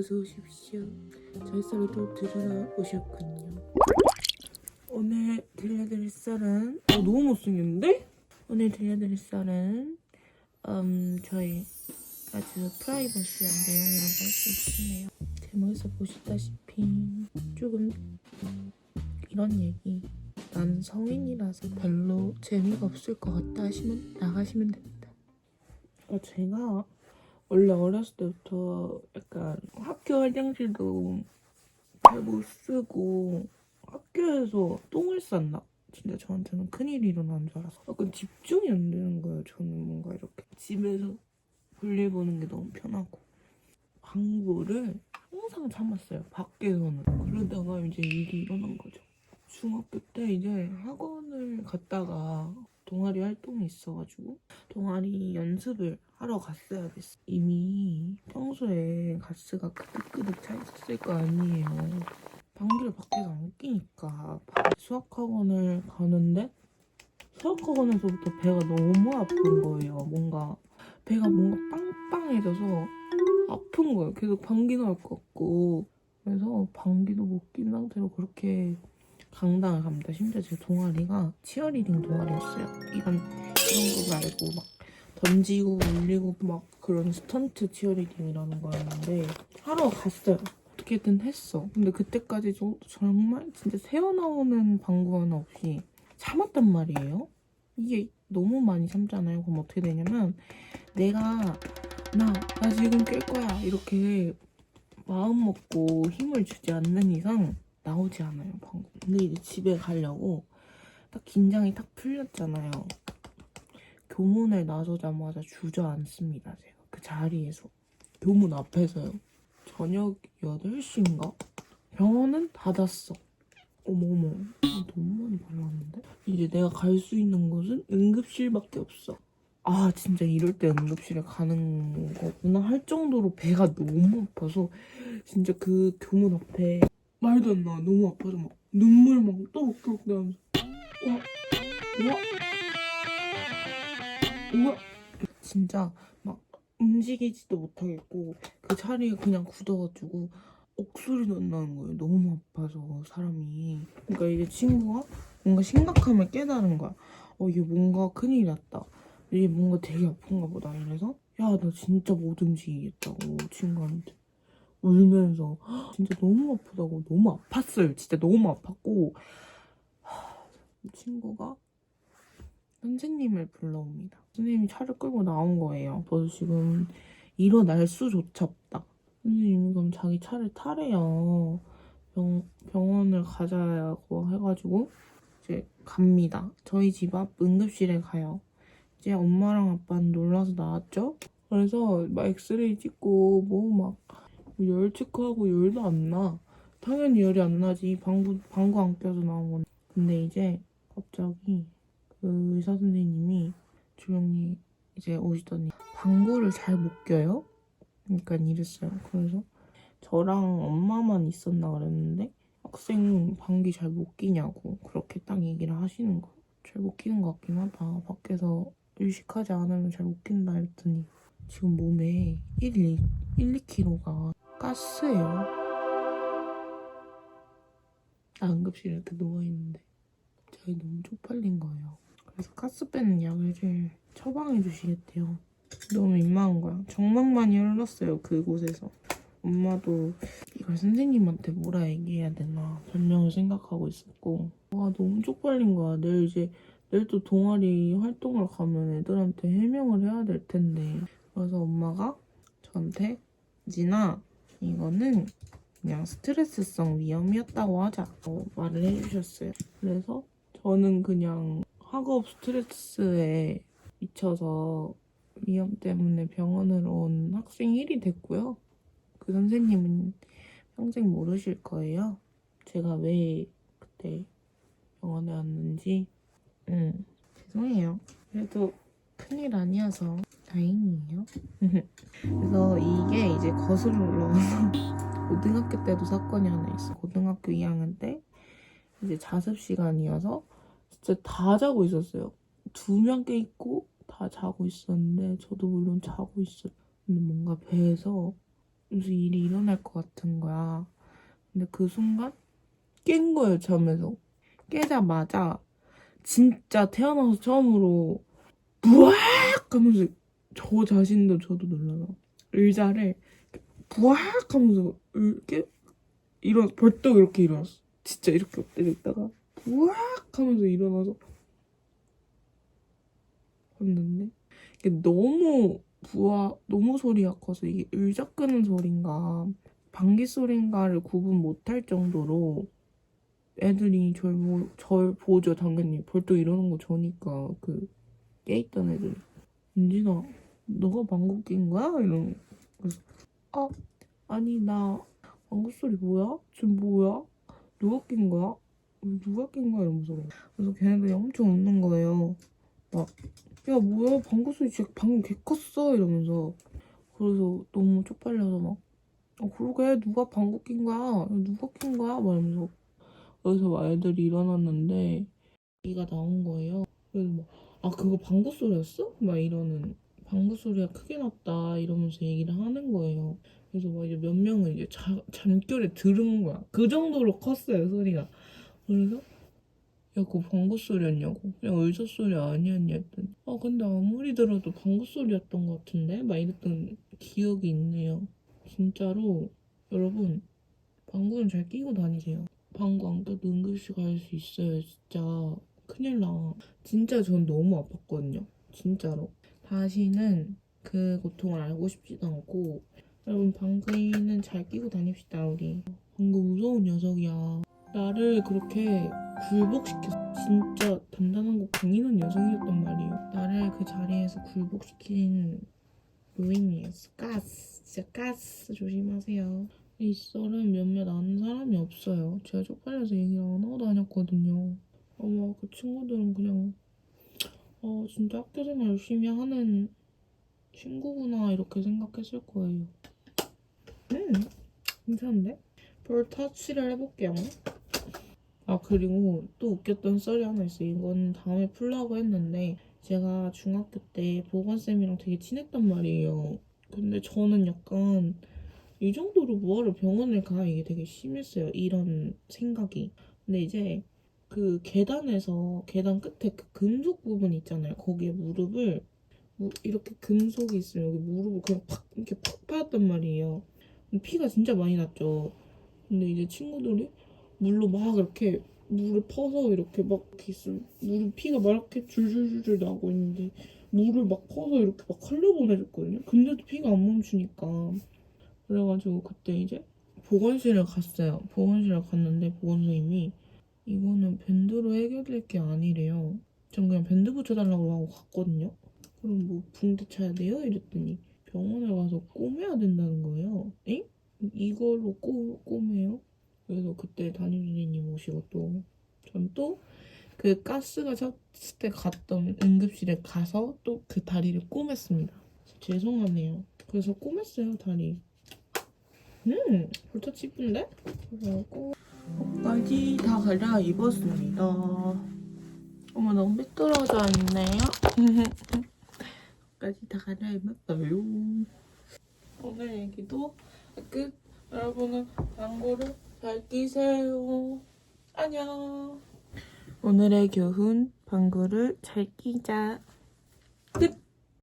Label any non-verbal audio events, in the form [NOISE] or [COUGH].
어서 오십시오. 쌀쌀이도 들으러 오셨군요. 오늘 들려드릴 썰은 어, 너무 못생겼는데? 오늘 들려드릴 썰은 음 저희 아주 프라이버시한 내용이라고 할 수 있겠네요. 제목에서 보시다시피 조금 이런 얘기 난 성인이라서 별로 재미가 없을 것 같다 하시면 나가시면 됩니다. 아, 제가 원래 어렸을 때부터 약간 학교 화장실도 잘 못 쓰고 학교에서 똥을 쌌나? 진짜 저한테는 큰일이 일어난 줄 알아서 약간 집중이 안 되는 거예요. 저는 뭔가 이렇게 집에서 볼일 보는 게 너무 편하고 방구를 항상 참았어요. 밖에서는 그러다가 이제 일이 일어난 거죠. 중학교 때 이제 학원을 갔다가 동아리 활동이 있어가지고 동아리 연습을 하러 갔어야 됐어. 이미 평소에 가스가 끄득끄득 차 있었을 거 아니에요. 방귀를 밖에서 안 끼니까 수학학원을 가는데 수학학원에서부터 배가 너무 아픈 거예요. 뭔가 배가 뭔가 빵빵해져서 아픈 거예요. 계속 방귀 나올 것 같고 그래서 방귀도 못 낀 상태로 그렇게 강당을 갑니다. 심지어 제 동아리가 치어리딩 동아리였어요. 이런 이런 거 말고 막 던지고 올리고 막 그런 스턴트 치어리딩이라는 거였는데 하러 갔어요. 어떻게든 했어. 근데 그때까지 저, 정말 진짜 새어나오는 방구 하나 없이 참았단 말이에요. 이게 너무 많이 참잖아요. 그럼 어떻게 되냐면 내가 나, 나 지금 깰 거야 이렇게 마음 먹고 힘을 주지 않는 이상 나오지 않아요 방구. 근데 이제 집에 가려고 딱 긴장이 딱 풀렸잖아요. 교문에 나서자마자 주저앉습니다 제가 그 자리에서 교문 앞에서요. 저녁 8시인가? 병원은 닫았어. 어머머, 아, 너무 많이 발랐는데? 이제 내가 갈 수 있는 곳은 응급실밖에 없어. 아, 진짜 이럴 때 응급실에 가는 거구나 할 정도로 배가 너무 아파서 진짜 그 교문 앞에 말도 안 나. 너무 아파서 막 눈물 막 또록또록 나면서 와, 와, 우와. 진짜 막 움직이지도 못하겠고 그 자리에 그냥 굳어가지고 억소리도 안 나는 거예요. 너무 아파서 사람이. 그러니까 이제 친구가 뭔가 심각함을 깨달은 거야. 어 이게 뭔가 큰일 났다. 이게 뭔가 되게 아픈가 보다. 이래서 야 나 진짜 못 움직이겠다고 친구한테 울면서 "헉, 진짜 너무 아프다고 너무 아팠어요. 진짜 너무 아팠고 하, 친구가 선생님을 불러옵니다. 선생님이 차를 끌고 나온 거예요. 그래서 지금 일어날 수조차 없다. 선생님이 그럼 자기 차를 타래요. 병, 병원을 가자고 해가지고 이제 갑니다. 저희 집 앞 응급실에 가요. 이제 엄마랑 아빠는 놀라서 나왔죠. 그래서 막 엑스레이 찍고 뭐막 열 체크하고 열도 안 나. 당연히 열이 안 나지. 방구 방구 안 껴서 나온 건데. 근데 이제 갑자기 그 의사 선생님이 조용히 이제 오시더니 방구를 잘 못 껴요. 그러니까 이랬어요. 그래서 저랑 엄마만 있었나 그랬는데 학생 방귀 잘 못 끼냐고 그렇게 딱 얘기를 하시는 거예요. 잘못 끼는 것 같긴 하다. 밖에서 의식하지 않으면 잘 못 낀다 했더니 지금 몸에 1, 2, 1, 2kg가 가스예요. 나 응급실에 이렇게 누워있는데 갑자기 너무 쪽팔린 거예요. 그래서 가스 빼는 약을 처방해 주시겠대요. 너무 민망한 거야. 정말 많이 흘렀어요, 그곳에서. 엄마도 이걸 선생님한테 뭐라 얘기해야 되나 변명을 생각하고 있었고 와 너무 쪽팔린 거야. 내일 이제 내일 또 동아리 활동을 가면 애들한테 해명을 해야 될 텐데 그래서 엄마가 저한테 진아 이거는 그냥 스트레스성 위험이었다고 하자 고 말을 해주셨어요. 그래서 저는 그냥 학업 스트레스에 미쳐서 위험 때문에 병원을 온 학생 1이 됐고요. 그 선생님은 평생 모르실 거예요. 제가 왜 그때 병원에 왔는지. 음, 죄송해요. 그래도 큰일 아니어서 다행이에요. 그래서 이게 이제 거슬러 올라와서 고등학교 때도 사건이 하나 있어. 고등학교 2학년 때 이제 자습 시간이어서 진짜 다 자고 있었어요. 두 명 깨 있고 다 자고 있었는데 저도 물론 자고 있었. 근데 뭔가 배에서 무슨 일이 일어날 것 같은 거야. 근데 그 순간 깬 거예요, 잠에서. 깨자마자 진짜 태어나서 처음으로 부악 하면서 저 자신도 저도 놀라서 의자를 부악 하면서 이렇게 일어 벌떡 이렇게 일어났어. 진짜 이렇게 엎드려 있다가 부악 하면서 일어나서 봤는데 이게 너무 부하 너무 소리가 커서 이게 의자 끄는 소린가 방귀 소린가를 구분 못할 정도로 애들이 절, 보, 절 보죠 당연히 벌떡 일어난 거 저니까 그 깨있던 애들. 은진아 너가 방귀 낀 거야? 거. 그래서 아 아니 나 방귀 소리 뭐야? 지금 뭐야? 누가 낀 거야? 누가 낀 거야? 이러면서 그래서 걔네들이 엄청 웃는 거예요 막 야 뭐야 방구 소리 진짜 방금 개 컸어 이러면서 그래서 너무 쪽팔려서 막 어, 그러게 누가 방구 낀 거야 야, 누가 낀 거야 막 이러면서 그래서 막 애들이 일어났는데 얘기가 나온 거예요 그래서 막 아 그거 방구 소리였어? 막 이러는 방구 소리가 크게 났다 이러면서 얘기를 하는 거예요 그래서 막 이제 몇 명은 이제 자, 잠결에 들은 거야 그 정도로 컸어요 소리가 그래서 야, 그거 방구 소리였냐고. 그냥 의자 소리 아니었냐 했더니. 아, 근데 아무리 들어도 방구 소리였던 것 같은데? 막 이랬던 기억이 있네요. 진짜로, 여러분, 방구는 잘 끼고 다니세요. 방구 안 껴도 응급실 갈 수 있어요, 진짜. 큰일 나. 진짜 전 너무 아팠거든요. 진짜로. 다시는 그 고통을 알고 싶지도 않고, 여러분, 방귀는 잘 끼고 다닙시다, 우리. 방구 무서운 녀석이야. 나를 그렇게 굴복시켰어. 진짜 단단한 거 강인한 여성이었단 말이에요. 나를 그 자리에서 굴복시킨 요인이었어. 가스. 진짜 가스 조심하세요. 이 썰은 몇몇 아는 사람이 없어요. 제가 쪽팔려서 얘기를 안 하고 다녔거든요. 아마 그 친구들은 그냥 어 진짜 학교 생활 열심히 하는 친구구나 이렇게 생각했을 거예요. 음 괜찮은데? 별 터치를 해볼게요. 아 그리고 또 웃겼던 썰이 하나 있어요. 이건 다음에 풀라고 했는데 제가 중학교 때 보건쌤이랑 되게 친했단 말이에요. 근데 저는 약간 이 정도로 뭐하러 병원을 가 이게 되게 심했어요. 이런 생각이. 근데 이제 그 계단에서 계단 끝에 그 금속 부분 있잖아요. 거기에 무릎을 무- 이렇게 금속이 있으면 여기 무릎을 그냥 팍 이렇게 팍 빠졌단 말이에요. 피가 진짜 많이 났죠. 근데 이제 친구들이 물로 막 이렇게 물을 퍼서 이렇게 막 이렇게 있으면 물이 피가 막 이렇게 줄줄줄줄 나고 있는데 물을 막 퍼서 이렇게 막 흘려 보내줬거든요. 근데도 피가 안 멈추니까 그래가지고 그때 이제 보건실을 갔어요. 보건실을 갔는데 보건 선생님이 이거는 밴드로 해결될 게 아니래요. 전 그냥 밴드 붙여달라고 하고 갔거든요. 그럼 뭐 붕대 쳐야 돼요? 이랬더니 병원에 가서 꼬매야 된다는 거예요. 엥? 이걸로 꼬, 꼬매요? 그래서 그때 담임 선생님 오시고 또 전 또 그 가스가 찼을 때 갔던 응급실에 가서 또 그 다리를 꼬맸습니다. 죄송하네요. 그래서 꼬맸어요 다리. 음, 벌써 이쁜데? 그래갖고 옷까지 다 갈아입었습니다. 어머 너무 삐뚤어져 있네요. [LAUGHS] 옷까지 다 갈아입었어요. 오늘 얘기도 끝. 여러분은 광고를 잘 끼세요. 안녕. 오늘의 교훈 방구를 잘 끼자. 끝.